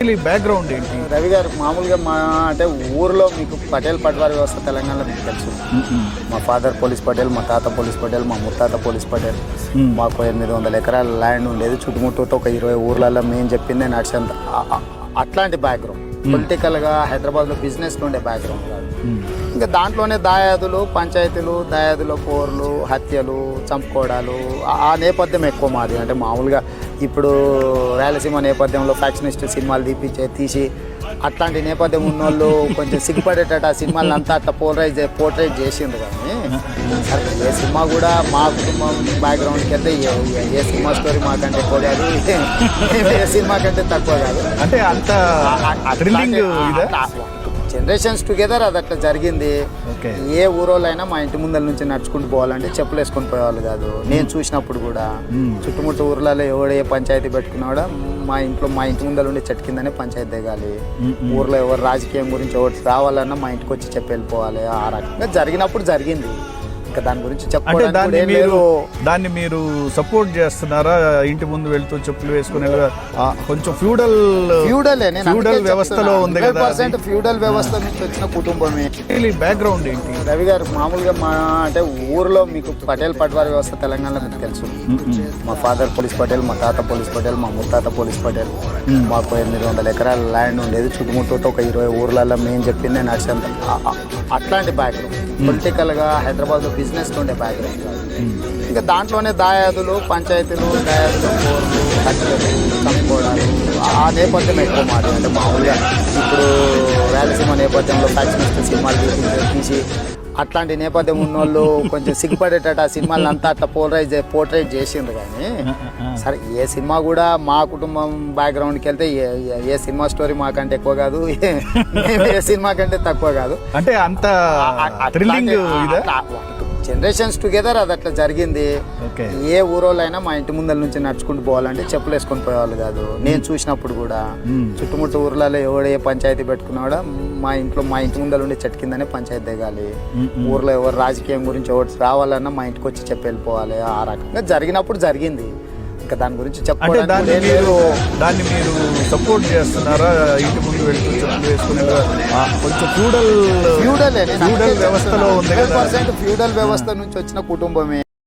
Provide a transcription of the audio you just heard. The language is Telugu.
బేసికలీ బ్యాక్గ్రౌండ్ ఏంటి? రవి గారు మామూలుగా మా అంటే ఊర్లో మీకు పటేల్ పట్వారి వ్యవస్థ తెలంగాణలో మీకు తెలుసు. మా ఫాదర్ పోలీస్ పటేల్ మా తాత పోలీస్ పటేల్ మా ముత్తాత పోలీస్ పటేల్. మాకు ఎనిమిది వందల ఎకరాల ల్యాండ్ ఉండేది. చుట్టుముట్టుతో ఒక ఇరవై ఊర్లలో మేము చెప్పిందే నడిచేంత అట్లాంటి బ్యాక్గ్రౌండ్ పొలిటికల్గా హైదరాబాద్లో బిజినెస్ ఉండే బ్యాక్గ్రౌండ్ కాదు. ఇంకా దాంట్లోనే దాయాదులు పంచాయతీలు దాయాదుల పోర్లు హత్యలు చంపుకోవడాలు ఆ నేపథ్యం ఎక్కువ మాది. అంటే మామూలుగా ఇప్పుడు రాయలసీమ నేపథ్యంలో ఫ్యాక్షనిస్ట్ సినిమాలు తీపిచ్చే తీసి అట్లాంటి నేపథ్యం ఉన్నోళ్ళు కొంచెం సిగ్గుపడేటట్టు ఆ సినిమాలను అంతా అట్లా పోలరైజ్ పోర్ట్రేట్ చేసింది కానీ ఏ సినిమా కూడా మా కుటుంబం బ్యాక్గ్రౌండ్కి అయితే ఏ సినిమా స్టోరీ మాకంటే ఎక్కువ కాదు. ఏ సినిమా కంటే తక్కువ కాదు. అంటే అంత జనరేషన్స్ టుగెదర్ అది అట్లా జరిగింది. ఏ ఊరోళ్ళైనా మా ఇంటి ముందర నుంచి నడుచుకుంటూ పోవాలంటే చెప్పులు వేసుకొని పోయేవాళ్ళు కాదు. నేను చూసినప్పుడు కూడా. చుట్టుముట్టు ఊర్లలో ఎవడు ఏ పంచాయతీ పెట్టుకున్నా మా ఇంట్లో మా ఇంటి ముందర ఉండి చెట్టు కిందనే పంచాయతీ దిగాలి. ఊర్లో ఎవరు రాజకీయం గురించి ఎవరు రావాలన్నా మా ఇంటికి వచ్చి చెప్పి వెళ్ళిపోవాలి. ఆ రకంగా జరిగినప్పుడు జరిగింది. ఇంకా దాని గురించి అంటే దాన్ని మీరు. దాన్ని మీరు సపోర్ట్ చేస్తున్నారా? ఇంటి ముందు వెళ్తూ చెప్పులు వేసుకుని కొంచెం ఫ్యూడల్ ఫ్యూడలే నేను ఫ్యూడల్ వ్యవస్థలో ఉంది కదా. పర్సెంట్ ఫ్యూడల్ వ్యవస్థ నుంచి వచ్చిన కుటుంబమే. బ్యాక్గ్రౌండ్ ఏంటి? రవి గారు మామూలుగా మా అంటే ఊర్లో మీకు పటేల్ పట్వారి వ్యవస్థ తెలంగాణలో మీకు తెలుసు. మా ఫాదర్ పోలీస్ పటేల్ మా తాత పోలీస్ పటేల్ మా ముత్తాత పోలీస్ పటేల్. మాకు ఎనిమిది వందల ఎకరాల ల్యాండ్ ఉండేది. చుట్టుముట్టుతో ఒక ఇరవై ఊర్లలో మేము చెప్పిందే నడిచేంత. అట్లాంటి బ్యాక్గ్రౌండ్ పొలిటికల్గా హైదరాబాద్లో బిజినెస్ ఉండే బ్యాక్గ్రౌండ్ ఇంకా దాంట్లోనే దాయాదులు పంచాయతీలు దాయాదులు చంపుకోవడాలు ఆ నేపథ్యం ఎక్కువ మాది అంటే మామూలుగా ఇప్పుడు రాయలసీమ నేపథ్యంలో ఫ్యాక్షనిస్ట్ సినిమాలు తీసి అట్లాంటి నేపథ్యం ఉన్నోళ్ళు కొంచెం సిగ్గుపడేటట్టు ఆ సినిమాలను అంతా అట్లా పోలరైజ్ పోర్ట్రేట్ చేసిండ్రు కానీ సరే ఏ సినిమా కూడా మా కుటుంబం బ్యాక్గ్రౌండ్కి వెళ్తే ఏ- సినిమా స్టోరీ మాకంటే ఎక్కువ కాదు ఏ- సినిమా కంటే తక్కువ కాదు. అంటే అంత జనరేషన్స్ టుగెదర్ అది అట్లా జరిగింది. ఏ ఊరోళ్ళైనా మా ఇంటి ముందర నుంచి నడుచుకుంటూ పోవాలంటే చెప్పులు వేసుకొని పోయేవాళ్ళు కాదు. నేను చూసినప్పుడు కూడా. చుట్టుముట్టు ఊర్లలో ఎవడు ఏ పంచాయతీ పెట్టుకున్నా మా ఇంట్లో మా ఇంటి ముందర ఉండే చెట్టు కిందనే పంచాయతీ దిగాలి. ఊర్లో ఎవరు రాజకీయం గురించి ఎవరు రావాలన్నా మా ఇంటికి వచ్చి చెప్పి వెళ్ళిపోవాలి. ఆ రకంగా జరిగినప్పుడు జరిగింది. ఇంకా దాని గురించి అంటే దాన్ని మీరు. దాన్ని మీరు సపోర్ట్ చేస్తున్నారా? ఇంటి ముందు వెళ్తూ చెప్పులు వేసుకుని కొంచెం ఫ్యూడల్ ఫ్యూడలే ఫ్యూడల్ వ్యవస్థలో ఉంది 100% ఫ్యూడల్ వ్యవస్థ నుంచి వచ్చిన కుటుంబమే.